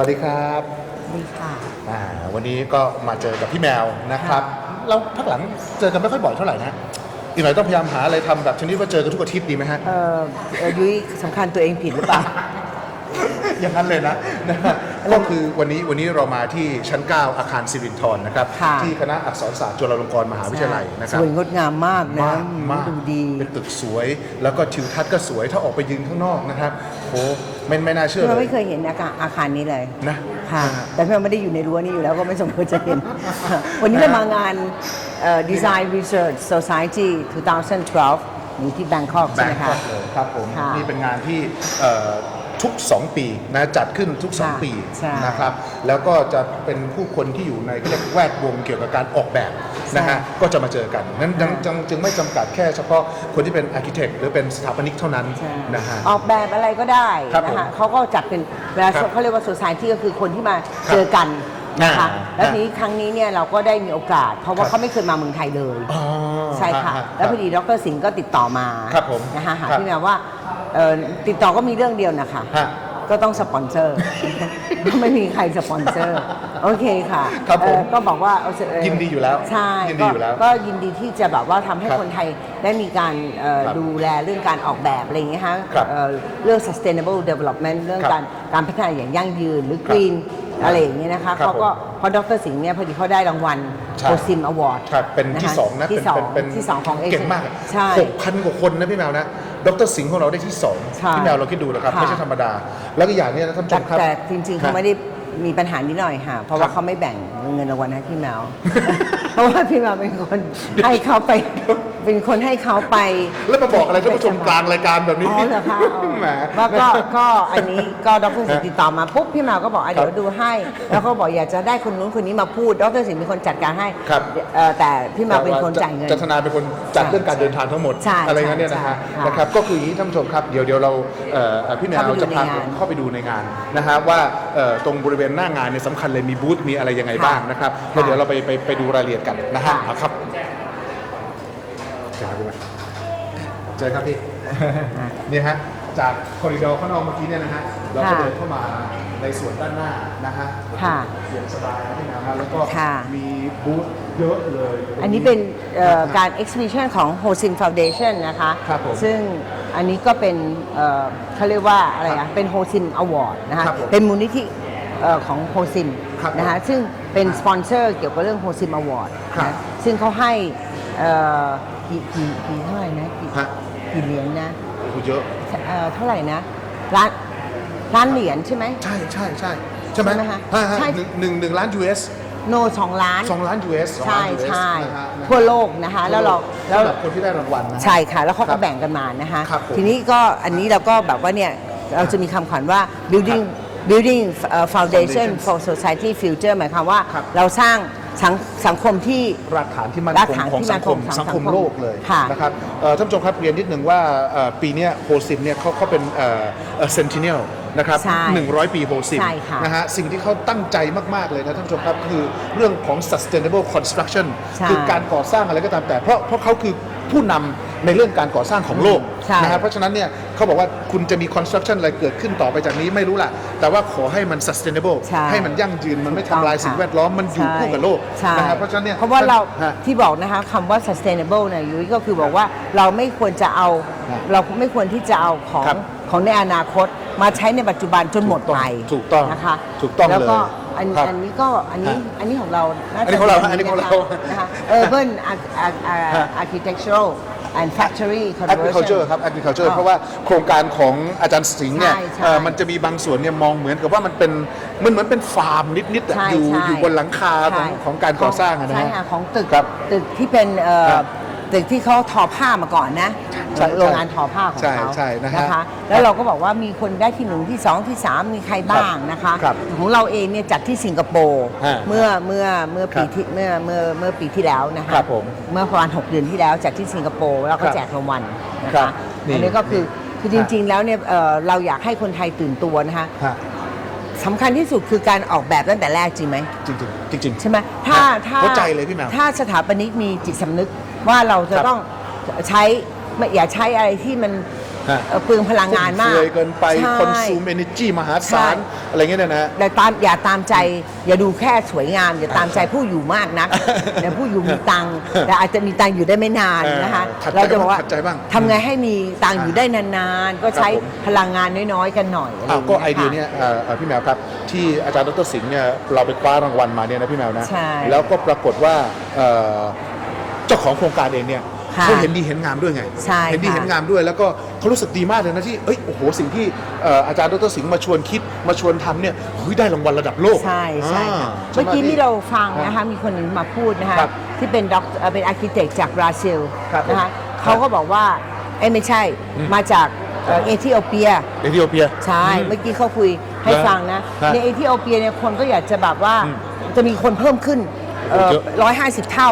สวัสดีครับดีค่ะอ่าวันนี้ก็มาเจอกับพี่แมวนะครับเราพักหลังเจอกันไม่ค่อยบ่อยเท่าไหร่นะอีกหน่อยต้องพยายามหาอะไรทำแบบชนิดว่าเจอกันทุกอาทิตย์ดีไหมฮะเอ่อเอ่อยุ้ยสำคัญตัวเองผิดหรือเปล่า อย่างนั้นเลยนะนะฮะก็คือวันนี้วันนี้เรามาที่ชั้น 9 อาคารสิรินทรนะครับ ค่ะ ที่คณะอักษรศาสตร์จุฬาลงกรณ์มหาวิทยาลัยนะคสรับวยงดงามมากนะมากมากดูดี เป็นตึกสวย แล้วก็ทิวทัศน์ก็สวยถ้าออกไปยืนข้างนอกนะครับโห ไม่ไม่น่าเชื่อเราเลไม่ยเคยเห็นอาคารอาคารนี้เลยนะ ค่ะอ่าแต่พี่เราไม่ได้อยู่ในรั้วนี้อยู่แล้วก็ไม่สมควรจะเห็น วันนี้เรามางานเอ่อ Design Research Society 2012อยู่ที่แบงคอกแบใช่ไหมงคคะอกเลยครับผมค่ะ นี่เป็นงานที่เอ่อ ทุก 2 ปีนะจัดขึ้นทุกค่ะ2ปีใช่นะครับ แล้วก็จะเป็นผู้คนที่อยู่ในเขาเรียกแวดวงเกี่ยวกับการออกแบบนะฮะก็จะมาเจอกันนั้นจึงจึงจึงไม่จำกัดแค่เฉพาะคนที่เป็นอาร์เคเต็กหรือเป็นสถาปนิกเท่านั้นใช่ นะฮะ ออกแบบอะไรก็ได้ครับนะผมคะเขาก็จัดเป็นเวลาครับเขาเรียกว่า society ก็คือคนที่มาครับเจอกันนะคะอ่าแล้วทีนี้ครั้งนี้เนี่ยเราก็ได้มีโอกาส เพราะว่าครับ เขาไม่เคยมาเมืองไทยเลย อ๋อใช่ค่ะ ฮแล้วพอดีดรสิงห์ก็ติดต่อมาครับผมนะคะหาครับ พี่แมวว่า เอ่อติดต่อก็มีเรื่องเดียวนะคะ ฮะ ก็ต้องสปอนเซอร์ก็ไม่มีใครสปอนเซอร์ โอเคค่ะครับผมเอ่อก็บอกว่าเอาเอ่อยินดีอยู่แล้วใช่ยินดีอยู่แล้วก็ก็ยินดีที่จะแบบว่าทำให้ครับคนไทยได้มีการเอ่อครับดูแลเรื่องการออกแบบอะไรอย่างเงี้ยฮะครับเอ่อเรื่อง sustainable development เรื่องครับการการพัฒนาอย่างยั่งยืนหรือ green อะไรอย่างเงี้ยนะคะครับเขาก็เพราะดรสิงห์เนี่ยพอดีเขาได้รางวัลใช่ โอซิมอวอร์ดครับเป็นที่สองนะที่เป็นสองเป็นเป็นที่สองของเอเก่งมากใช่ หกพันกว่าคนนะพี่แมวนะ ดรสิงห์ของเราได้ที่สองใช่พี่แมวเราคิดดูนะครับค่ะ ไม่ใช่ธรรมดา แล้วก็อย่างเนี้ยนะท่านผู้ชแต่มครับ แต่จริงๆเขาไม่ได้มีปัญหานิดหน่อยค่ะ เพราะครัว่าบเขาไม่แบ่งเงินรางวัลให้พี่แมว เพราะว่าพี่แมวเป็นคนให้เขาไป เป็นคนให้เขาไป แล้วมาบอกอะไรท่านผู้ชมกลางรายการแบบนี้อ๋อเหรอคะอ๋อแหมว่าก็ก็อันนี้ก็ดรสิงห์ติดต่อมาปุ๊บพี่แมวก็บอกอะเดี๋ยวดูให้ แล้วเขาบอกอยากจะได้คนนู้นคนนี้มาพูดดรสิงห์เป็นคนจัดการให้ครับ เอ่อแต่พี่แมวเป็นคนจ่ายเงิน จันทนาเป็นคนจัดเรื่องการเดินทางทั้งหมด ใช่อะไรเงี้ยเนี่ยนะฮะใช่ค่ะนะครับก็คืออย่างนี้ท่านผู้ชมครับเดี๋ยวเดี๋ยวเราเอ่อเอ่อพี่แมวเข้าไปดูจะพาในผงานมเข้าไปดูในงานนะฮะว่าเอ่อตรงบริเวณหน้างานเนี่ยสำคัญเลยมีบูธมีอะไรยังไงบ้างนะครับแล้วเดี๋ยวเราไปไปไปดูรายละเอียดกันนะฮะค่ะ เอาครับ เจอครับพี่แมวเจอครับพี่ เนี่ยฮะ จากคอริดอร์ข้างนอกเมื่อกี้เนี่ยนะฮะ เราก็ค่ะเดินเข้ามาในส่วนด้านหน้านะฮะค่ะเย็นสบายนะพี่แมวฮะแล้วก็ค่ะมีบูธเยอะเลย อันนี้เป็นเอ่อการ exhibition ของ h o s i n Foundation นะคะครับผมซึ่งอันนี้ก็เป็นเอ่อเขาเรียกว่าอะไรครัอะบเป็น h o s i n Award นะคะครับผมเป็นมูลนิธิเอ่อของ h o s i n ครับนะคะซึ่งเป็นสปอนเซอร์เกี่ยวกับเรื่อง h o s i n Award ครับนะซึ่งเขาให้ เอ่อกี่กี่กี่เท่าไหร่นะกี่ฮะกี่เหรียญนะโอ้โหเยอะ เอ่อเท่าไหร่นะล้านล้านเหรียญใช่ไหม ใช่ใช่ใช่ใช่ไหมใช่ไหมคะฮะฮะใช่ หนึ่งหนึ่งหนึ่งล้าน US โนสองล้าน สองล้าน US สองใช่ล้าน US ใช่นะฮะทั่วโลกนะคะแล้วเราแล้ว สำหรับคนที่ได้รางวัลนะฮะใช่ค่ะ แล้วเขาครัก็บแบ่งกันมานะคะครับผมทีนี้ก็อันนี้เราก็แบบว่าเนี่ยเราจะมีคำขวัญว่า building building เอ่อ foundation Foundation for society future หมายความว่าครับเราสร้าง สังสังคมที่ รากฐานที่มั่นรากคงฐานของที่สังคมมั่นคงสังคมสังคมโลกเลยค่ะนะครับเอ่อท่านผู้ชมครับเรียนนิดหนึ่งว่าเอ่อปีเนี้โฮซิมเนี่ยเขาเขาเป็นเอ่อเซนติเนียลนะครับใช่หนึ่งร้อยปีโฮซิมใช่ค่ะนะฮะสิ่งที่เขาตั้งใจมาก ๆ เลยนะท่านผู้ชมครับ คือเรื่องของ sustainable construction ใช่คือการก่อสร้างอะไรก็ตามแต่ เพราะเพราะเขาคือผู้นำในเรื่องการก่อสร้างของโลก ใช่นะฮะเพราะฉะนั้นเนี่ยเขาบอกว่าคุณจะมี construction อะไรเกิดขึ้นต่อไปจากนี้ไม่รู้ล่ะ แต่ว่าขอให้มัน sustainable ใช่ให้มันยั่งยืนมันไม่ทำลายสิ่งแวดล้อมมันอยู่คู่กับโลกใช่นะครับเพราะฉะนั้นเนี่ยเพราะว่าเราฮะ ที่บอกนะคะคำว่า sustainable เนี่ยยุ้ยก็คือบอกว่าเราไม่ควรจะเอาครับเราไม่ควรที่จะเอาของครับของในอนาคตมาใช้ในปัจจุบันจนหมดไปถูกต้องนะคะถูกต้องแล้วก็เลย อันครับอันนี้ก็อันนี้ฮะอันนี้ของเราาจะอันนี้ของเราป็อันนี้ของเรานะคะ urban ar- ar- ar- ฮะ architectural and factory conversion agriculture ครับ agriculture อ๋อเพราะว่าโครงการของอาจารย์สิงห์เนี่ยใช่ใช่เอ่อมันจะมีบางส่วนเนี่ยมองเหมือนกับว่ามันเป็นมันเหมือนเป็นฟาร์มนิดๆอะใช่อยู่ใช่อยู่บนหลังคาของใช่ของการก่อสร้างอะนะใช่ฮะ ค่ะของตึกครับตึกที่เป็นเอ่อครับ ตึกที่เขาทอผ้ามาก่อนนะใช่โรงงานทอผ้าของใช่เขาใช่นะฮะนะคะแล้วเราก็บอกว่ามีคนได้ที่หนึ่งที่สองที่สามมีใครบ้างนะคะครับของเราเองเนี่ยจัดที่สิงคโปร์ฮะเมื่อเมื่อเมื่อปีครับที่เมื่อเมื่อเมื่อปีที่แล้วนะคะครับผมเมื่อประมาณ6เดือนที่แล้วจัดที่สิงคโปร์แล้วก็ครับแจกรางวัลนะครัคะบนี่ อันนี้ก็คือคือจริง ๆ แล้วเนี่ยเอ่อเราอยากให้คนไทยตื่นตัวนะคะฮะสำคัญที่สุดคือการออกแบบตั้งแต่แรกจริงไหม จริงๆจริงๆใช่ไหมถ้าฮะถ้าเข้าใจเลยพี่แมวถ้าสถาปนิกมีจิตสำนึก ว่าเราจะครับต้องใช้ไม่อย่าใช้อะไรที่มันฮะ เอ่อเปลืองพลังงานมากฟุ่มเฟือยเกินไปใช่ คอนซูมเอเนจีมหาศาล ใช่ อะไรเงี้ยเนยนะฮะ แต่ตามอย่าตามใจอย่าดูแค่สวยงาม อย่าตามใจผู้อยู่มากนัก แต่ผู้อยู่มีตังค์แต่อาจจะมีตังค์อยู่ได้ไม่นานนะคะเออขัดใจเราจะบอกว่าขัดใจบ้างทำไงให้มีตังค์อยู่ได้นานๆ ก็ใช้ครับผม พลังงานน้อยๆกันหน่อยะรอ้าวย่างก็งี้ไอเดียค่ะเนี่ยเอ่อเอ่อพี่แมวครับ ที่อาจารย์ดรสิงห์เนี่ยเราไปคว้ารางวัลมาเนี่ยนะพี่แมวนะ ใช่แล้วก็ปรากฏว่าเอ่อ เจ้าของโครงการเองเนี่ยค่ะเขาเห็นดีเห็นงามด้วยไง ใช่เห็นดีค่ะเห็นงามด้วย แล้วก็เขารู้สึกดีมากเลยนะที่เอ้ยโอ้โหสิ่งที่เอ่ออาจารย์ดรสิงห์มาชวนคิดมาชวนทำเนี่ยเฮ้ยได้รางวัลระดับโลกใช่ใช่อ่าค่ะใช่เมื่อไหกี้พี่ที่เราฟังนะคะมีคนหนึ่งมาพูดนะคะครับที่เป็นด็อกเอ่อเป็นอาร์เคเต็กจากบราซิลครับผมนะคะเขาก็บอกว่าเอ้ยไม่ใช่มาจากเอ่อเอธิโอเปีย เอธิโอเปีย ใช่อืมเมื่อกี้เขาคุยให้นะฟังนะฮะในเอธิโอเปียเนี่ยคนก็อยากจะแบบว่าอืมจะมีคนเพิ่มขึ้นโอ้เยอะร้อยห้าสิบเท่า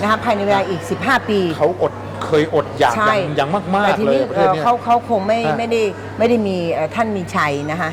นะคะภายในเวลาอีก 15 ปี เขาอด เคยอดอยากอใช่ย่างอย่างมากแต่ๆทีเลยนี้ประเอ่เทศอเนี้ย เขาเขาคงไม่ฮะ ไม่ได้ไม่ได้มีเอ่อท่านมีชัยนะคะ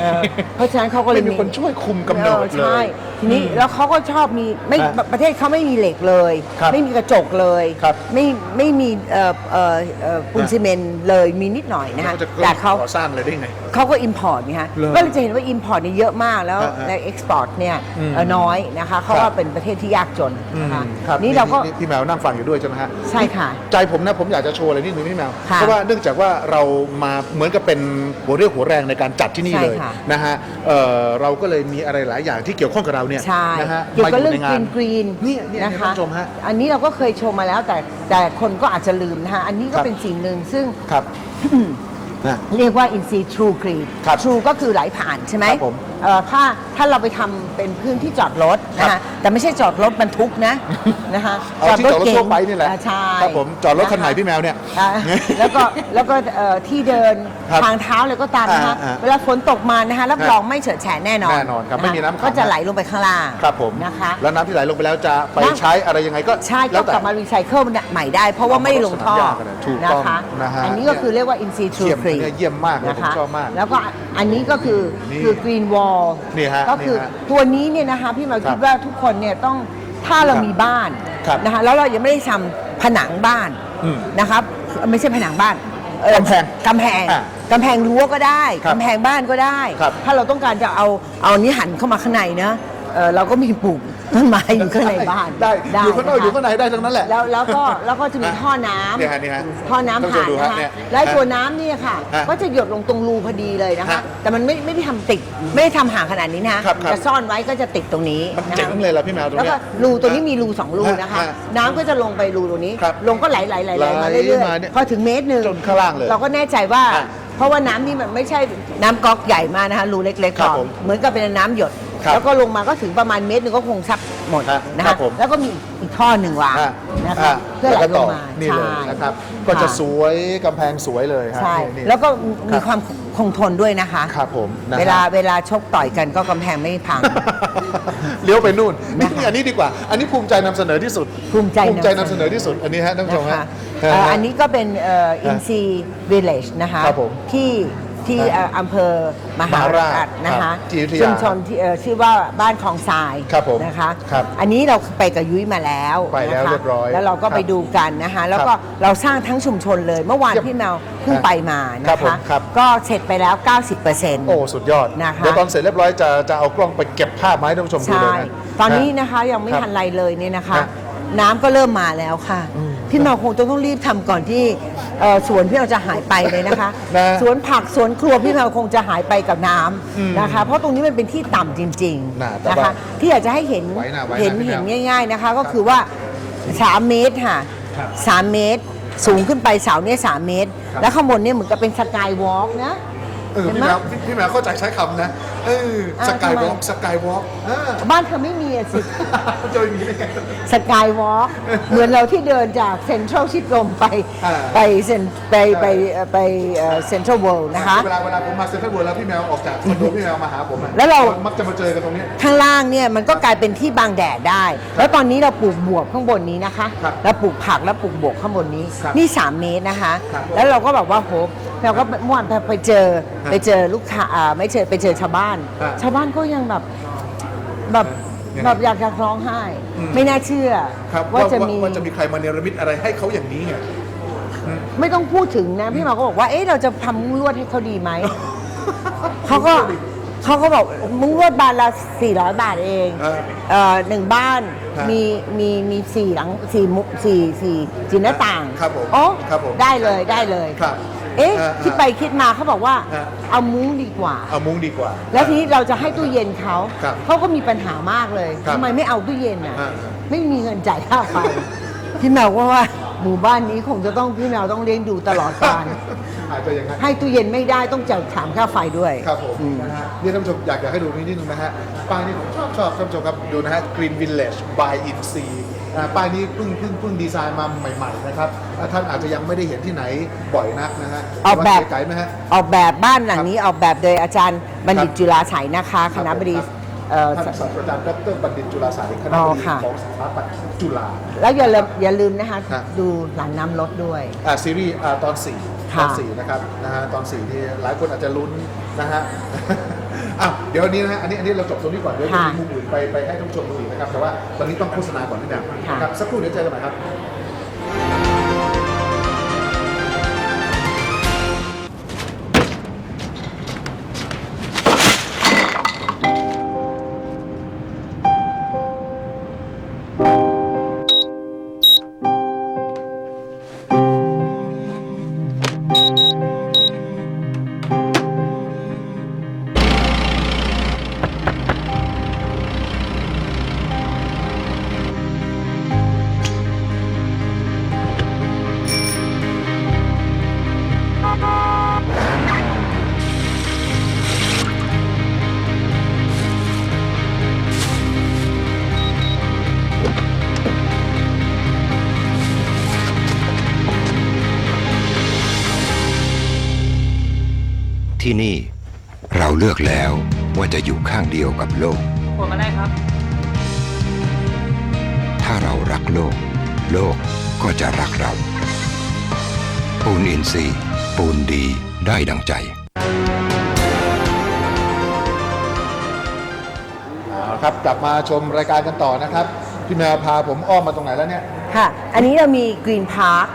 เอ่อเพราะฉะนั้นเขาก็เลยไม่มีคนช่วยคุมกำเนิดออเลใช่ย ทีนี้แล้วเขาก็ชอบมีไม่ฮะประเทศเขาไม่มีเหล็กเลย ครับไม่มีกระจกเลยครับไม่ไม่มีเอ่อเอ่อเอ่อปูนฮะ ซีเมนต์เลยมีนิดหน่อยนะคะเขาจะแต่เขา ก่อสร้างเลยได้ไง เขาก็ import นี่ฮะเหรอก็เลยจะเห็นว่า import เนี่ยเยอะมากแล้วฮะฮะและ export เนี่ยอืมเอ่อน้อยนะคะเขาครับ ว่าเป็นประเทศที่ยากจนอืมนะคะครับนี่เราก็พี่แมวนั่งฟังอยู่ด้วยใช่ไหมฮะ ใช่ค่ะใจผมนะผมอยากจะโชว์อะไรนิดนึงพี่แมวค่ะเพราะว่าเนื่องจากว่าเรามาเหมือนกับเป็นหัวเรี่ยวหัวแรงในการจัดที่นี่ใช่เลยค่ะ นะฮะเอ่อเราก็เลยมีอะไรหลายอย่างที่เกี่ยวข้องกับเราเนี่ยใช่นะฮะเกี่ยวกับมาเรื่องในกงารีนนกรีนเนี่ยเนี่ยนะคะท่านผู้ชมฮะ อันนี้เราก็เคยชมมาแล้วแต่แต่คนก็อาจจะลืมนะคะอันนี้ก็ครับ เป็นสิ่งหนึ่งซึ่ง ครับนะ เรียกว่า in s e true green ครับ true ก็คือไหลผ่านใช่ไหมครับผม เอ่อถ้าถ้าเราไปทำเป็นพื้นที่จอดรถนะครัคะบแต่ไม่ใช่จอดรถบรรทุกนะนะคะเอาที่จอดรถทั่วไปนี่แหละอ่าใช่ครับผมจอดรถคันไหนะะพี่แมวเนี่ยอ่าแล้วก็แล้วก็เอ่อที่เดินครับทางเท้าเลยก็ตามนะคะอ่าอ่าเวลาฝนตกมานะคะรับครับรองไม่เฉอะแฉะแน่นอนแน่นอนครับไม่มีน้ำขัง ก็จะไหลลงไปข้างล่างครับผมนะคะ แล้วน้ำที่ไหลลงไปแล้วจะไปน้ำ ใช้อะไรยังไงก็ใช่แล้ก็วแต่ กลับมารีไซเคิลใหม่ได้ เพราะว่าไม่ได้ลงท่อลักษณะยากอะนะถูกนะต้องคะนะฮะอันนี้ก็คือเรียกว่า in s e เยี่ย true ม green เนี่ยเยี่ยมมากเลยนะผมคะชอบมากแล้วก็อันนี้ก็คือนี่คือ green wall นี่ฮะก็คือนี่ฮะตัวนี้เนี่ยนะคะพี่หมาครัคิบดว่าทุกคนเนี่ยต้องถ้าเราครับมีบ้านครับนะคะแล้วเรายังไม่ได้ทำผนังบ้านอืมนะครับไม่ใช่ผนังบ้านเอ่อกำแพงกำแพงอะกำแพงรั้วก็ได้ครับกำแพงบ้านก็ได้ ครับถ้าเราต้องการจะเอาเอาอันนี้หันเข้ามาข้างในนะ เอ่อเราก็มีปลูกต้นไม้อยู่ข้างในบ้านได้อยู่ข้างนอกะคะอยู่ข้างในได้ทั้งนั้นแหละ แล้วแล้วก็แล้วก็จะมีฮะท่อน้ำเนี่ยฮะเนี่ยฮะท่อน้ำท่านผู้ชผ่ามนดูนะฮะคะเนี่ยและไอ้ฮะตัวน้ำเนี่ยค่ะ ฮะก็จะหยดลงตรงรูพอดีเลยนะคะ ฮะแต่มันไม่ไม่ได้ทำติดไม่ได้ทำห่างขนาดนี้นะคะครับครับ จะซ่อนไว้ก็จะติดตรงนี้มันนะคะ เจ๋งเลยล่ะพี่แมวตรงแล้วเนี้ก็ย รูตัวนี้มีรูสองรูนะคะ ฮะฮะน้ำก็จะลงไปรูตรงนี้ ครับลงก็ไหลไหลไหลไหลมาไหลเรื่อยมาเนี่ยๆพอถึงเมตรหนึ่งจนข้างล่างเลยเราก็แน่ใจว่า ฮะเพราะว่าน้ำนี่มันไม่ใช่น้ำก๊อกใหญ่มากนะคะรูเล็กๆครับก่อนผมเหมือนกับเป็นน้ำหยด ครับแล้วก็ลงมาก็ถึงประมาณเมตรหนึ่งก็คงซับหมดฮะนะครัคะบผมแล้วก็มีอีกท่อหนึ่งวางอะนะคะอะเพื่อไหลแล้วลก็งต่มานี่เลยใช่นะครับ ก็จะค่สวยกำแพงสวยเลยฮะใช่นี่แล้วก็คมีรับความคงทนด้วยนะคะ ครับผมนะฮะ เวลาเวลาชกต่อยกันก็กำแพงไม่พัง เลี้ยวไปนู่นนี่นะคะนี่อันนี้ดีกว่า อันนี้ภูมิใจนำเสนอที่สุด ภูมิใจภูมิใจนำนำเสเสนนออที่สุด อันนี้ฮะท่านผู้ชมนะฮะคะเอ่อฮะ อันนี้ก็เป็นอินซีวิลเลจนะคะ ครับผมที่ ที่ครับเอ่ออำเภอมหามหาราราชชนะคะครับที่อยุธยาชุมชนที่เอ่อชื่อว่าบ้านคลองทรายครับผมนะคะ ครับอันนี้เราไปกับยุ้ยมาแล้วไปแล้วนะคะเรียบร้อยแล้วเราก็ครับไปดูกันนะคะแล้วก็ครับเราสร้างทั้งชุมชนเลย เมื่อวานเยี่ยมพี่แมวเพิ่งครับไปมาครับนะผมคะ ครับ ก็เสร็จไปแล้ว 90%โอ้สุดยอด นะคะ เดี๋ยวตอนเสร็จเรียบร้อยจะจะเอากล้องไปเก็บภาพมาให้ท่านผู้ชมดูใช่เลยนะ ตอนนี้นะคะยังไม่ครับทันไรเลยเนี่ยนะคะครับน้ำก็เริ่มมาแล้วค่ะ อืม พี่แมวคงจะต้องรีบทำก่อนที่เอ่อสวนพี่เราจะหายไปเลยนะคะนะสวนผักสวนครัวพี่แมวคงจะหายไปกับน้อืมำนะคะ เพราะตรงนี้มันเป็นที่ต่ำจริงน่าๆแต่นะว่าคะที่อยากจะให้เห็นไว้นะไว้นะเห็นพี่แมวเห็นง่าย ๆนะคะ ก็คือว่า 3 เมตรค่ะครับ3เมตร สูงขึ้นไปเสาเนี่ยสามเมตรครับแล้วข้างบนเนี่ยเหมือนกับเป็นสกายวอล์กนะ เออเห็นพี่ไหมแมวพี่พี่แมวเข้าใจใช้คำนะเอออ่าสกายวอล์กทำไมสกายวอล์กบ้านเธอไม่มีอะสิ จะไม่มีได้ไง สกายวอล์กเหมือนเราที่เดินจากเซ็นทรัลชิดลมไปอ่า ไปเซ็นไปไปเอ่อไปเซ็นทรัลเวิลด์นะคะ เวลาเวลาผมมาเซ็นทรัลเวิลด์แล้วพี่แมวออกจากคอนโดพี่แมวมาหาผมอะแล้วเรามักจะมาเจอกันตรงเนี้ย ข้างล่างเนี่ยมันก็กลายเป็นที่บังแดดได้ แล้วตอนนี้เราปลูกบวบข้างบนนี้นะคะ ครับแล้วปลูกผักแล้วปลูกบวบข้างบนนี้ ครับนี่ 3 เมตรนะคะ ครับแล้วเราก็แบบว่าโห เราก็เมื่อวานไปเจอฮะไปเจอลูกค้าอ่าไม่เจอไปเจอชาวบ้าน ฮะชาวบ้านก็ยังแบบแบบยังไงแบบอยากจะร้องไห้ อืม ไม่น่าเชื่อครับว่าว่าจะว่ามี ว่าจะมีใครมาเนรมิตอะไรให้เขาอย่างนี้ไง ไม่ต้องพูดถึงนะ พี่หมาก็บอกว่า เอ๊ะเราจะทำมุ้งลวดให้เขาดีไหม เขาก็เขาก็บอกมุ้งลวดบานละ400 บาทเองเออเอ่อหนึ่งบ้านครับมีมีมีสี่หลังสี่มุสี่สี่จีหน้าต่างครับผมโอ้ครับผมได้เลยได้เลยครับ เอ๊ะเออคิดไปคิดมาเขาบอกว่าฮะเอามุ้งดีกว่า เอามุ้งดีกว่า แล้วทีนี้เราจะให้ตู้เย็นเขาครับเขาก็มีปัญหามากเลยครับทำไมไม่เอาตู้เย็นอะ อ่าไม่มีเงินจ่ายค่าไฟพี่แมวก็ว่าหมู่บ้านนี้คงจะต้องพี่แมวต้องเลี้ยงดูตลอดกาลอาจจะอย่างนั้น ให้ตู้เย็นไม่ได้ต้องจ่ายถามค่าไฟด้วย ครับผมอืมนะฮะนี่ท่านผู้ชมอยากจะให้ดูนี่นิดนึงนะฮะป้ายนี่ผมชอบชอบท่านผู้ชมครับ ดูนะฮะ Green Village by In Sea อ่า ป้ายนี้เพิ่งเพิ่งเพิ่งดีไซน์มาใหม่ๆนะครับอ่าท่านอาจจะยังไม่ได้เห็นที่ไหนบ่อยนักนะฮะออกแบบไกลๆไหมฮะออกแบบบ้านหลังนี้ออกแบบโดยอาจารย์บัณฑิตครับจุฬาไสยนะคะคณะบดีเอ่อท่านศาสตราจารย์ดรบัณฑิตจุฬาสายคณะอ๋บอดีค่ะของสถาปัตย์จุฬาแล้วอย่าลืมอย่าลืมนะคะครับดูหลังน้ำรถด้วยอ่าซีรีส์อ่าตอน4ตค่ะอน4นะครับนะฮะตอน4ที่หลายคนอาจจะลุ้นนะฮะ อะเดี๋ยวอันนี้นะฮะอันนี้อันนี้เราจบตรงนี้ก่อนเดี๋ยวจะค่ะมีมุมอื่นไปไปให้ท่านผู้ชมดูอีกนะครับแต่ว่าตอนนี้ต้องโฆษณาก่อนนิดหนึงค่ะนะครับสักครู่เดี๋ยวเจอกันใหม่ครับ ที่นี่ เราเลือกแล้วว่าจะอยู่ข้างเดียวกับโลก ผมมาได้ครับ ถ้าเรารักโลก โลกก็จะรักเรา ปูนอินทรีย์ปูนดีได้ดังใจ เอาละครับกลับมาชมรายการกันต่อนะครับ พี่แมวพาผมอ้อมมาตรงไหนแล้วเนี่ย ค่ะ อันนี้เรามีกรีนพาร์ค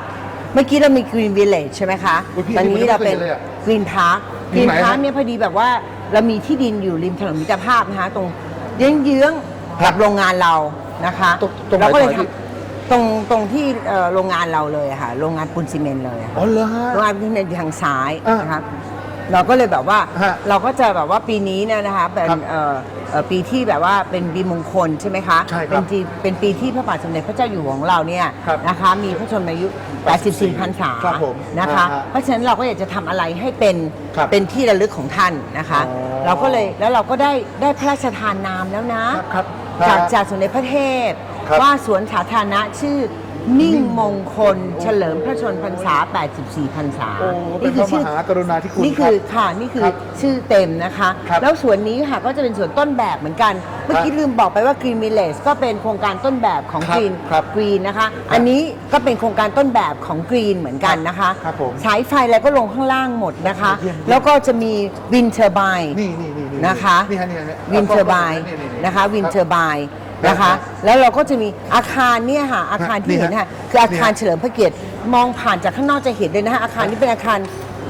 เมื่อกี้เรามีกรีนวิลเลจใช่ไหมคะ อุ๊ยพี่ตอนนี้เราเป็นไม่เคยเห็นเลยอะ กรีนพาร์ค อกยู่รีนไหนพาร์คฮะเนี่ยพอดีแบบว่าเรามีที่ดินอยู่ริมถนนมิตรภาพนะคะตรงเยื้องๆครักับบโรงงานเรานะคะตรงตรงไหนเราก็เลยซอยพี่ ทำตรงตรงที่เอ่อโรงงานเราเลยอะค่ะ โรงงานปูนซีเมนต์เลยอะค่ะ อ๋อเหรอฮะ โรงงานปูนซีเมนต์อยู่ทางซ้ายอ่าน นะคะ เราก็เลยแบบว่าฮะเราก็จะแบบว่าปีนี้เนี่ยนะคะเป็นครับเอ่อเอ่อปีที่แบบว่าเป็นปีมงคลใช่ไหมคะใช่ครับเป็นปีเป็นปีที่พระบาทสมเด็จพระเจ้าอยู่หัวของเราเนี่ยครับนะคะมีพระชนมายุ 84พรรษาครับผมนะคะ อ่าฮะเพราะฉะนั้นเราก็อยากจะทำอะไรให้เป็นครับเป็นที่ระลึกของท่านนะคะ อ๋อเราก็เลยแล้วเราก็ได้ได้พระราชทานนามแล้วนะครับครับจากฮะจากสมเด็จพระเทพครับ ว่าสวนสาธารณะชื่อ นิ่งมงคล เฉลิมพระชนพรรษา 84พรรษาโอ้เป็นพระมหากรุณาธิคุณนี่คือรับค่ะนี่คือครับชื่อเต็มนะคะครับแล้วสวนนี้ค่ะก็จะเป็นสวนต้นแบบเหมือนกัน เมื่อกี้ลืมบอกไปว่า Green Village ก็เป็นโครงการต้นแบบของครับ Green ครับ Green นะคะ อันนี้ก็เป็นโครงการต้นแบบของ Green เหมือนกันนะคะครับผมสายไฟอะไรก็ลงข้างล่างหมดนะคะเยี่ยมแล้วก็จะมีวินเทอร์ไบนี่นี่นี่นี่นะคะนี่ฮะนี่ฮะนี่วินเทอร์ไบนี่นี่นี่นะคะวินเทอร์ไบครั นะบคะ แล้วเราก็จะมีอาคารเนี่ยค่ะอาคารที่นี่ฮะเห็นค่ะคืออาคารนี่ฮะเฉลิมพระเกียรติมองผ่านจากข้างนอกจะเห็นเลยนะคะอาคารนี้เป็นอาคาร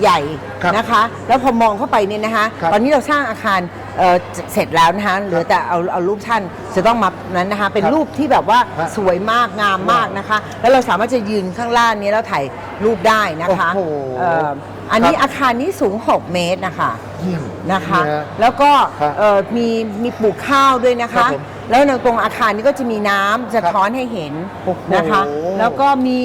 ใหญ่ครับนะคะ แล้วพอมองเข้าไปเนี่ยนะคะครับตอนนี้เราสร้างอาคารเอ่อเสร็จแล้วนะคะเหลือแต่เอาเอารูปท่านจะต้องมานั้นนะคะ เป็นครับรูปที่แบบว่าฮะสวยมากงามมากนะคะ แล้วเราสามารถจะยืนข้างล่างนี้แล้วถ่ายรูปได้นะคะโอ้โหเอ่ออันนี้ครับอาคารนี้สูง 6 เมตรนะคะเยี่ยมนะคะเยฮแล้วก็ครับเอ่อมีมีปลูกข้าวด้วยนะครัคะบผม แล้วในตรงอาคารนี้ก็จะมีน้ำสะท้อนให้เห็นโอ้โหนะคะ แล้วก็มี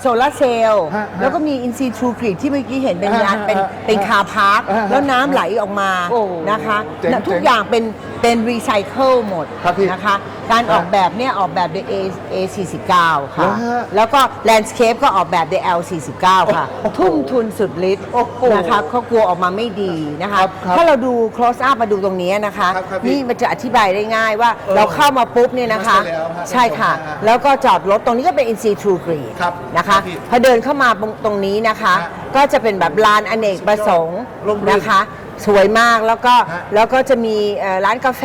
โซลาร์เซลล์ฮะฮะแล้วก็มีอินซีทรูกรีที่เมื่อกี้เห็นเป็นฮะยานฮะเป็นฮะเป็นคาร์พาร์คฮะฮะแล้วน้ำไหลออกมาโอ้นะคะเจ๋งทุกเจ๋งอย่างเป็นเป็นรีไซเคิลหมดครับพี่นะคะ การออกแบบเนี่ยออกแบบโดย A A49 ค่ะ แล้วฮะแล้วก็แลนด์สเคปก็ออกแบบโดย L49 ค่ะ โอ้โหทุ่มทุนสุดฤทธิ์โอ้โหนะคะเขากลัวออกมาไม่ดีนะคะ ครับครับถ้าเราดู close up มาดูตรงนี้นะคะ ครับครับพี่นี่มันจะอธิบายได้ง่ายว่าเออเราเข้ามาปุ๊บเนี่ยนะคะใช่แล้วฮะใช่ค่ะท่านผู้ชมฮะแล้วก็จอดรถตรงนี้ก็เป็น NC True Green ครับนะคะครับพี่พอเดินเข้ามาตรงตรงนี้นะคะ ฮะก็จะเป็นแบบลานอเนกประสงค์ร่มรื่นนะคะ สวยมากแล้วก็ฮะแล้วก็จะมีเอ่อร้านกาแฟ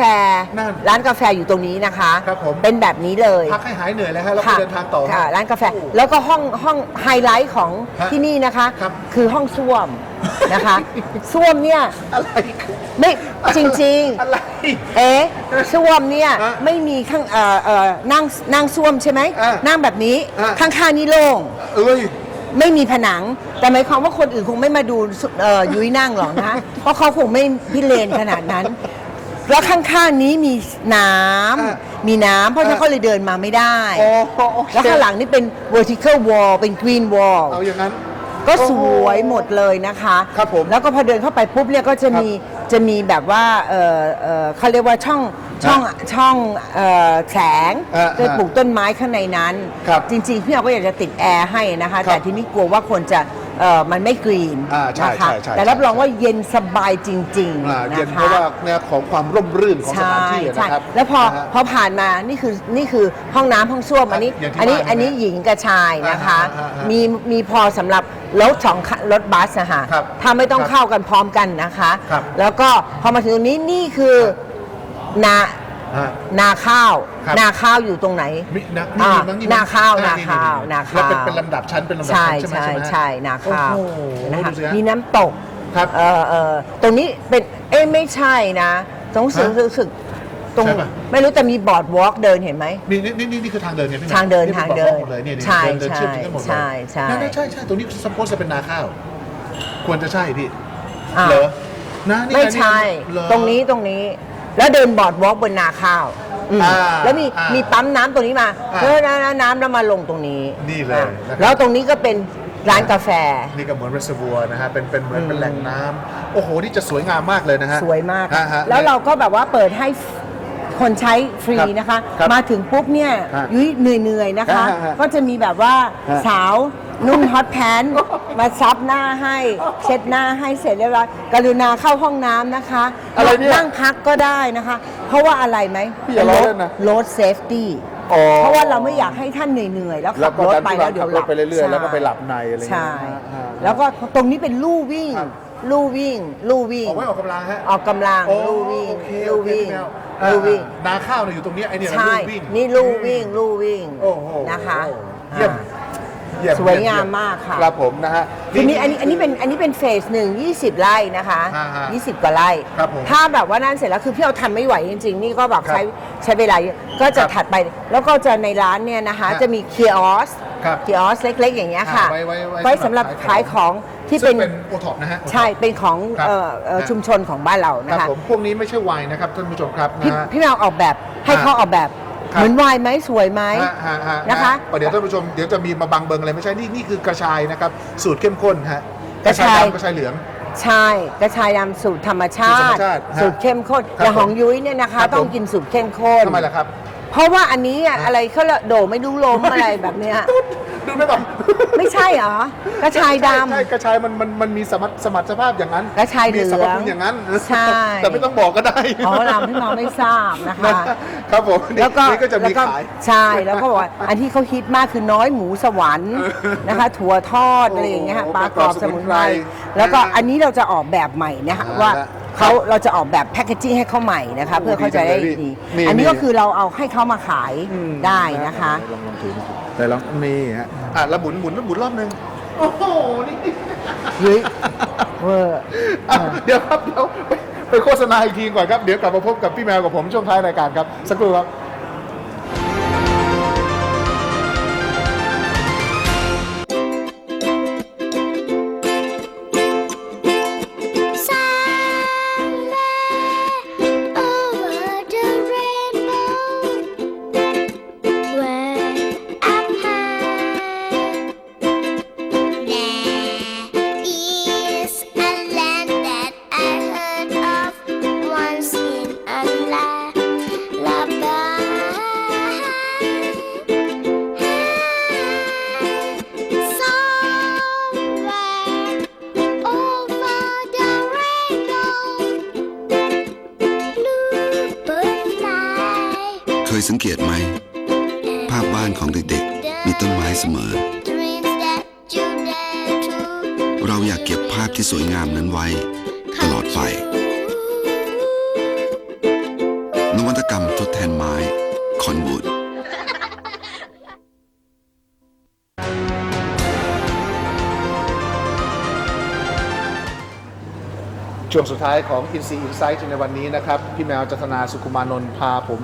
นั่นร้านกาแฟอยู่ตรงนี้นะคะ ครับผม เป็นแบบนี้เลย พักให้หายเหนื่อยเลยฮะแล้วก็ค่ะเดินทางต่อค่ะร้านกาแฟโอ้แล้วก็ห้องห้องไฮไลท์ของฮะที่นี่นะคะ ครับ คือห้องส้วมนะคะส้วมเนี่ยอะไรไม่จริงๆอะไรเอ๊ะส้วมเนี่ยฮะไม่มีข้างเอ่อเอ่อนั่งนั่งส้วมใช่ไหมอะนั่งแบบนี้อะ ข้างๆนี่โล่ง เอ้ย ไม่มีผนัง แต่หมายความว่าคนอื่นคงไม่มาดูสุเอ่อยุ้ยนั่งหรอกนะ เพราะเขาคงไม่พิเรนขนาดนั้น แล้วข้างๆนี้มีน้อะำมีน้ำเพราะฉะนั้นอะเขาเลยเดินมาไม่ได้ โอ้โอเค แล้วข้างหลังนี่เป็น vertical wall เป็น green wall เอาอย่างนั้น ก็สวยหมดเลยนะคะครับผมแล้วก็พอเดินเข้าไปปุ๊บเนี่ยก็จะมีจะมีแบบว่าเออเออเขาเรียกว่าช่องช่องช่องเอ่อแสงอ่าจะปลูกต้นไม้ข้างในนั้น ครับจริงๆพี่เราก็อยากจะติดแอร์ให้นะคะครับแต่ทีนี้กลัวว่าคนจะ เออมันไม่กรีนอ่าใช่นะคะใช่ใช่ แต่รับรองว่าเย็นสบายจริงอ่าๆเย็นนะเพคะราะว่าแนวของความร่มรื่นของสใช่ถานที่ใช่นะครับแล้วพอนะฮะ พอผ่านมานี่คือนี่คือห้องน้ำห้องส้วมอันนี้อย่างที่อันนี้ว่าอันนี้หญิงกับชายนะคะ อ่าฮะอ่าฮะมีมีพอสำหรับรถสองคันรถบัสนะคะครับถ้าไม่ต้องครับเข้ากันพร้อมกันนะคะ ครับแล้วก็พอมาถึงตรงนี้นี่คือนา ฮะนาข้าว ครับ นาข้าวอยู่ตรงไหนมินะอ่ามั้งนาข้าวอ่นาข้าวนี่นาแล้วข้าวเป็นเป็นลำดับชั้นเป็นลำดับใช่ชั้นใช่ไหมใช่ไหมใช่นาข้าวโอ้โหนะคะดูสิฮะมีน้ำตกครับเออเออตรงนี้เป็นเอ้ไม่ใช่นะตรงสึกฮะรู้สึกตรงใช่ปะ ไม่รู้แต่มีบอร์ดวอล์กเดินเห็นไหม นี่นี่นี่นี่คือทางเดินเนี่ยพี่ทางเดินป็ทางบอกเดินหมดเลยเนี่ยเนี่ยใช่เดินเดินเชื่อมกันหมดเลยใช่ใช่ นั่นๆใช่ใช่ตรงนี้สปอร์ตจะเป็นนาข้าว ควรจะใช่พี่อ่าเหรอนะนี่ไม่นะนี่ใช่เหอตรงนี้ตรงนี้ แล้วเดินบอร์ดวอล์กบนนาข้าวอืมอ่าแล้วมีอ่ามีมีปั๊มน้ำตรงนี้มาอ่าแล้วน้ำน้ำแล้วมาลงตรงนี้นี่เลยอะนะครับ แล้วตรงนี้ก็เป็นร้านกาแฟ นี่ก็เหมือนเรสเวอร์นะฮะ เป็นเป็นเหมือนเป็นแหล่งน้ำโอ้โห นี่จะสวยงามมากเลยนะฮะสวยมาก ฮะฮะ แล้วเราก็แบบว่าเปิดให้คนใช้ฟรีครับนะคะ ครับมาถึงปุ๊บเนี่ยฮะยุ้ยเหนื่อยๆนะคะ ฮะฮะก็จะมีแบบว่าฮะสาว นุ่งฮอตแพนต์มาซับหน้าให้ เช็ดหน้าให้เสร็จเรียบร้อยกรุณาเข้าห้องน้ำนะคะอะไรเนี่ยนั่งพักก็ได้นะคะ เพราะว่าอะไรไหมพี่อย่าล้อเล่นนะ รถเซฟตี้ อ๋อ เพราะว่าเราไม่อยากให้ท่านเหนื่อยๆ แล้วแล้ขัวบก็รถดันไปทุแล้วรังเดี๋ยวขับรถไปเรื่อยๆใช่แล้วก็ไปหลับในอะไรอย่างเงี้ยใช่ฮะแล้วก็ตรงนี้เป็นลู่วิ่ง ครับ ลู่วิ่ง ลู่วิ่ง ออกไว้ออกกำลังฮะออกกำลังโอ้ลู่วิ่งโอเคลู่โอเควิ่งพี่แมวลู่วิ่งอ่านาข้าวเนี่ยอยู่ตรงนี้ไอ้เนี่ยนะใช่ ลู่วิ่ง นี่ลู่วิ่ง ลู่วิ่งโอ้โหนะคะเยี่ยม อ่า เยี่ยมสวยงามเยี่มากค่ะ ครับผมนะฮะทีนี้อันนี้อันนี้เป็นอันนี้เป็นเฟสหนึ่ง20 ไร่นะคะอ่าฮะ20 กว่าไร่ครับผมถ้าแบบว่านั่นเสร็จแล้วคือพี่เราทำไม่ไหวจริง ๆ นี่ก็แบบครับใช้ใช้เวลาเยอะก็จะครับถัดไปแล้วก็จะในร้านเนี่ยนะคะฮะจะมีเคียอสครับเคียอสเล็ก ๆ อย่างเงี้ยค่ะอ่าไว้ไว้ไว้สำหรับสำหรับขาขายยขขอองงที่ซึ่เป็งนเป็นโอท็อปนะฮะ ใช่เป็นของครับเอ่อเอ่อฮะ ชุมชนของบ้านเราคนะรับคะ ผมพวกนี้ไม่ใช่ไวน์นะครับท่านผู้ชมครับพี่นะฮะ พี่แมวออกแบบให้ฮะเขาออกแบบ ครับ เหมือนไวน์ไหมสวยไหม ฮะฮะฮะนะคะเดี๋ยวท่านผู้ชมเดี๋ยวจะมีมาบังเบิงอะไรไม่ใช่ นี่นี่คือกระชายนะครับ สูตรเข้มข้นฮะกระชาย ดำกระชายเหลือง ใช่กระชายดำสูตรธรรมชาสูตรธรรมติชาติฮะสูตรเข้มข้นครับอย่างของผมยุ้ยเนี่ยนะคะ ครับต้องผมกินสูตรเข้มข้น ทำไมล่ะครับ เพราะว่าอันนี้อะอะไรเขาเรียกโดไม่รู้ล้มอะไรแบบเนี้ย ดูไม่ต้องไม่ใช่เหรอกระชายดใช่ใช่กระชายมันมันมันมีสมรรถสมรรถภาพอย่างนั้นกระชายเหลืมีองสรรพคุณอย่างนั้นใช่ แต่ไม่ต้องบอกก็ได้ำอ๋อเราพี่น้องไม่ทราบนะคะ ครับผมนี่แล้วก็นี่ก็จะมีแล้วก็ขาย ใช่แล้วก็บอกว่าอันที่เขาฮิตมากคือน้อยหมูสวรรค์นะคะ ถั่วทอดโอ้โหอะไรอย่างเงี้ยค่ะปลากรอบประกอบสสมุมุนนไพไพรรแล้วก็นะฮะอันนี้เราจะออกแบบใหม่นะคะอ่าว่าละ เขาเราจะออกแบบแพคเกจิ้งให้เขาใหม่นะคะเพื่อเขาจะได้ดีจังเลยดีนี่อันนี้นี่ ก็คือเราเอาให้เขามาขายได้นะคะ ลองลองถือแต่ลองนี่ฮะอะแล้วหมุนหมุนแล้วหมุนรอบหนึงโอ้โหนี่เฮ้ยเวอร์อะเดี๋ยวครับเดี๋ยวไปไปโฆษณาอีกทีก่อนครับเดี๋ยวกลับมาพบกับพี่แมวกับผมช่วงท้ายรายการครับสักครู่ครับ ช่วงสุดท้ายของ i n s e e Insight ในวันนี้นะครับ พี่แมวจัตนาสุขุมานนท์พาผม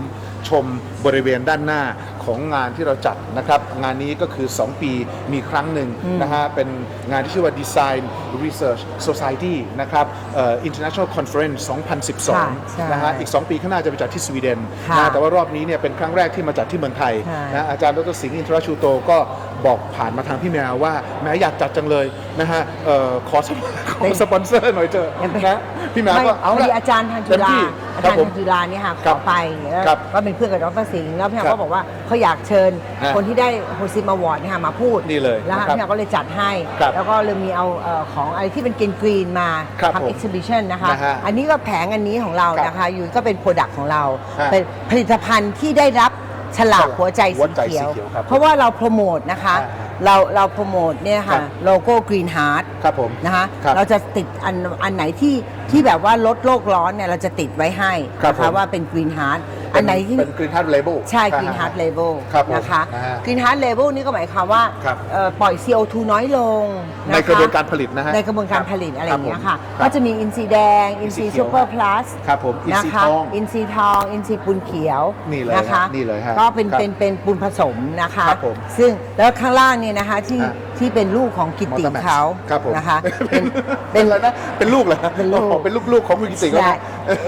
ชมบริเวณด้านหน้าของงานที่เราจัดนะครับ งานนี้ก็คือ 2 ปีมีครั้งหนึ่งนะฮะ เป็นงานที่ชื่อว่า Design Research Society นะครับเอ่อ International Conference ค่ะใช่2012 นะฮะ อีก 2 ปีข้างหน้าจะไปจัดที่สวีเดนค่ะนะแต่ว่ารอบนี้เนี่ยเป็นครั้งแรกที่มาจัดที่เมืองไทยใช่นะอาจารย์ดรสิงห์อินทรชูโตก็ บอกผ่านมาทางพี่แมวว่าแม้อยากจัดจังเลยนะฮะเอ่อขอสปขอสปอนเซอร์หน่อยเถอะยังเป็นนะพี่แมวก็เอาพอละดีอาจารย์ทางจุเต็มฬาที่อาครัจาบรย์ผมทางจุฬาเนี่ยค่ะขครัอบไปแล้วครับก็เป็นเพื่อนกับดรสิงห์แล้วพี่แมวครัก็บบอกว่าเขาอยากเชิญฮะคนที่ได้โฮซิมอวอร์ดเนี่ยค่ะมาพูดนี่เลยแล้วนะครับพี่แมวก็เลยจัดให้ครับแล้วก็เลยมีเอาเอ่อของอะไรที่เป็นกรีนกรีนๆมาครับผมทำเอ็กซิบิชันนะคะนะฮะอันนี้ก็แผงอันนี้ของเราครับนะคะอยู่ก็เป็นโปรดักต์ของเราฮะเป็นผลิตภัณฑ์ที่ได้รับ ฉลากหัวใจหัวสีใจเขียว สีเขียวครับเพราะว่าเราโปรโมทนะคะ อ่าเราเราโปรโมทเนี่ยครัค่ะบ โลโก้กรีนฮาร์ดครับผม นะคะครับเราจะติดอันอันไหนที่ที่แบบว่าลดโลกร้อนเนี่ยเราจะติดไว้ให้ครับนะผคะมว่าเป็นกรีนฮาร์ด อันไหนที่ เป็น Green Heart Label ใช่ Green Heart Label ครับผมนะคะนะฮะ Green Heart Label นี่ก็หมายความว่าครับ เอ่อปล่อย CO2 น้อยลงนะคะในกระบวนการผลิตนะฮะในกระบวนการผลิตอะไรอย่างเงี้ยค่ะรับผมก็จะมีอินทรีย์แดงอินทรีย์อินทรีย์ซูเปอร์พลัสครับผมอินทรีย์นะคะทอง อินทรีย์ทอง อินทรีย์ปูนเขียวนี่เลยนะคะฮะนี่เลยฮะก็เป็นครับเป็นเป็นปูนผสมนะคะ ครับผมซึ่งแล้วข้างล่างเนี่ยนะคะที่ฮะ ที่เป็นลูกของกิติ Motormax เขาครับผมนะคะเป็เป็นนเป็เป็นน อะไรนะเป็นลูกเหรอเป็นลูก อ๋อเป็นลูกๆของคุณกิติเขา ใช่นะ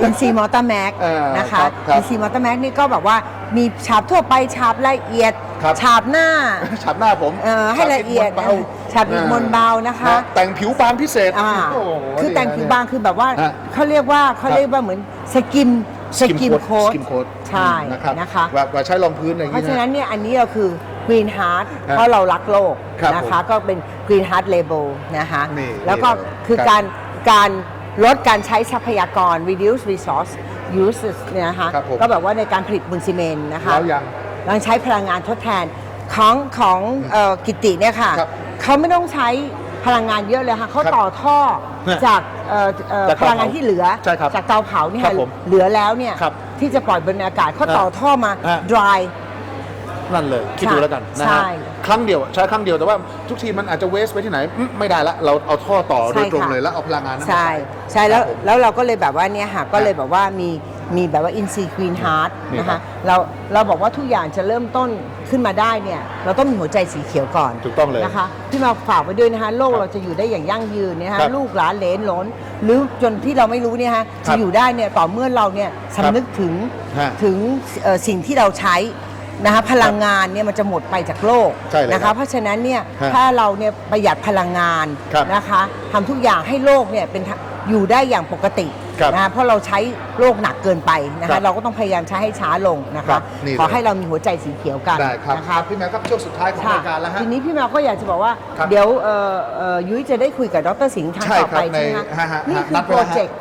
อินซีมอเตอร์แม็กเออนะคะครับครับอินซีมอเตอร์แม็กนี่ก็แบบว่ามีฉาบทั่วไปฉาบละเอียดครับ ฉาบหน้าฉาบหน้าผมเอ่อให้ละเอียดฉาบอิฐมวลเบาฉาบอิฐมวลเบานะคะ แต่งผิวบางพิเศษอ่าโอ้โหคือแต่งผิวบางคือแบบว่าฮะ เขาเรียกว่าเขาเรียกว่าเหมือนสกิมสกิมโค้ดสกิมโค้ดใช่นะครับนะคะแบบว่าใช้รองพื้นอะไรอย่างเพนี้ราะฉะนั้นเนี่ยอันนี้เราคือ Green Heart ฮะเพราะเรารักโลกครับนะคะผมก็เป็น Green Heart Label นะคะนี่แล้วก็นี่เลยคือครับการการลดการใช้ทรัพยากร reduce resource uses เนี่ยนะคะครับผม ก็แบบว่าในการผลิตปูนซีเมนต์นะคะ แล้วยัง เราใช้พลังงานทดแทนของของเอ่อกิติเนี่ยค่ะครับเขาไม่ต้องใช้พลังงานเยอะเลยค่ะเขาครับต่อท่อเนี่ยจากเอ่อเอ่อจากพเตาลังงานที่เหลือใช่ครับจากเตาเผาเนี่ยครัค่ะบผมเหลือแล้วเนี่ยครับที่จะปล่อยบนอากาศเขาต่อท่อมาฮะ dry นั่นเลย คิดดูแล้วกันนะใช่ฮะครั้งเดียวใช้ครั้งเดียวแต่ว่าทุกทีมันอาจจะเวสไปที่ไหนอืมไม่ได้ละเราเอาท่อต่อโดยตรงใช่ค่ะเลยแล้วเอาพลังงานนั้นมาใช่ใส่ใช่แล้วครับผม แล้วเราก็เลยแบบว่าเนี่ยค่ะก็เลยแบบว่ามีมีแบบว่าอินซีควีนฮาร์ดนี่นะครัคะบ เราเราบอกว่าทุกอย่างจะเริ่มต้นขึ้นมาได้เนี่ยเราต้องมีหัวใจสีเขียวก่อน ถูกต้องเลย นะคะที่มาฝากไว้ด้วยนะคะโลกครับเราจะอยู่ได้อย่างยั่งยืนเนี่ยนะครัคะบลูกหลานเหลนหลนหรือจนที่เราไม่รู้เนี่ยฮะครัจะบอยู่ได้เนี่ยต่อเมื่อเราเนี่ยสำนึกถึงฮะถึงเอ่อสิ่งที่เราใช้ นะคะพลังงานเนี่ยมันจะหมดไปจากโลกใช่เลยนะครัคะ บเพราะฉะนั้นเนี่ยฮะถ้าเราเนี่ยประหยัดพลังงานครับนะคะทำทุกอย่างให้โลกเนี่ยเป็นทะอยู่ได้อย่างปกติครับนะคะเพราะเราใช้โลกหนักเกินไปนะครัคะบเราก็ต้องพยายามใช้ให้ช้าลงนะครัคะบนี่เลย ขอให้เรามีหัวใจสีเขียวกันได้ครับนะคะพี่แมวครับช่วงสุดท้ายของค่ะรายการแล้วฮะ ทีนี้พี่แมวก็อยากจะบอกว่า ครับเดี๋ยวเอ่อเอ่อยุ้ยจะได้คุยกับดรสิงห์ทางใช่ต่อไปครับใช่ไหมในฮะคะฮะนี่คืนัอดโปไว้รแล้วฮะเจกต์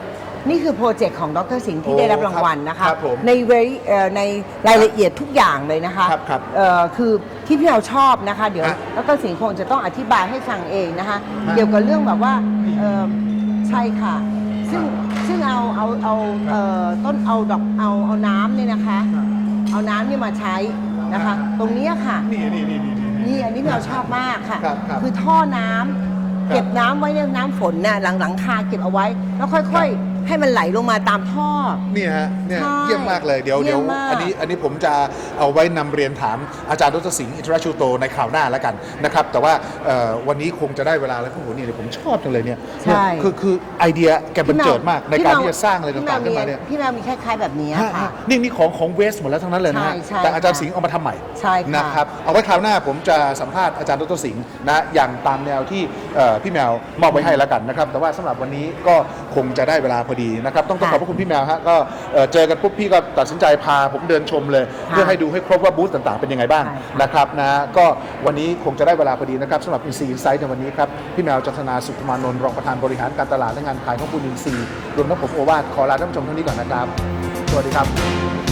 นี่คือโปรเจกต์ของดรสิงห์ที่โอ้ได้รับรางวัลนะคะ ครับผมใน very เอ่อในรายละเอียดทุกอย่างเลยนะคะครับครับเอ่อคือที่พี่เราชอบนะคะ เดี๋ยวฮะดรสิงห์คงจะต้องอธิบายให้ฟังเองนะคะ ฮะเกี่ยวกับเรื่องแบบว่าเอ่อใช่ค่ะ ซึ่งซึ่งเอาเอาเอาเอ่อต้นเอาดอกเอาเอาน้ำเนี่ยนะคะเอาน้ำเนี่ยมาใช้นะคะ ตรงเนี้ยค่ะนี่นี่นี่นี่ นี่อันนี้เราชอบมากค่ะครับครับอท่อน้ำเก็บน้ำไว้ในน้ำฝนน่ะหลังหลังคาเก็บเอาไว้ แล้วค่อยๆ ให้มันไหลลงมาตามท่อนี่ฮะเนี่ยใช่เยี่ยมมากเลยเดี๋ยวเยี่เดี๋ยยวมมาก อันนี้อันนี้ผมจะเอาไว้นำเรียนถามอาจารย์ดรสิงห์อินทรชูโตในข่าวหน้าแล้วกันนะครับ แต่ว่าเอ่อวันนี้คงจะได้เวลาแล้วโอ้โหนี่เดี๋ยวผมชอบจังเลยเนี่ยใช่ เนี่ยคือคือไอเดียแกบันเจิดมากในการที่จะสร้างอะไรต่างๆขึ้นมาเนี่ยพี่แมวมีคล้าย ๆ แบบนี้ฮะค่ะ ฮะนี่นี่ของของเวสหมดแล้วทั้งนั้นเลยนะฮะใช่ใช่แต่อาจารย์ค่ะสิงห์เอามาทำใหม่ใช่ค่ะ นะครับเอาไว้คราวหน้าผมจะสัมภาษณ์อาจารย์ดรสิงห์นะอย่างตามแนวที่เอ่อพี่แมวมอบไว้ให้แล้วกันนะครับแต่ว่าสำหรับวันนี้ก็คงจะได้เวลาพอดีนะครับต้องต้องขอบพระคุณพี่แมวฮะก็เอ่อเจอกันปุ๊บพี่ก็ตัดสินใจพาผมเดินชมเลย เพื่อให้ดูให้ครบว่าบูธต่างๆเป็นยังไงบ้างใช่ค่ะนะครับนะก็วันนี้คงจะได้เวลาพอดีนะครับสำหรับอินซีอินไซต์ในวันนี้ครับพี่แมวจันทนาสุขมานนท์รองประธานบริหารการตลาดและงานขายของคุณอินซีรวมทั้งผมโอวาทขอลาท่านผู้ชมเท่านี้ก่อนนะครับสวัสดีครับ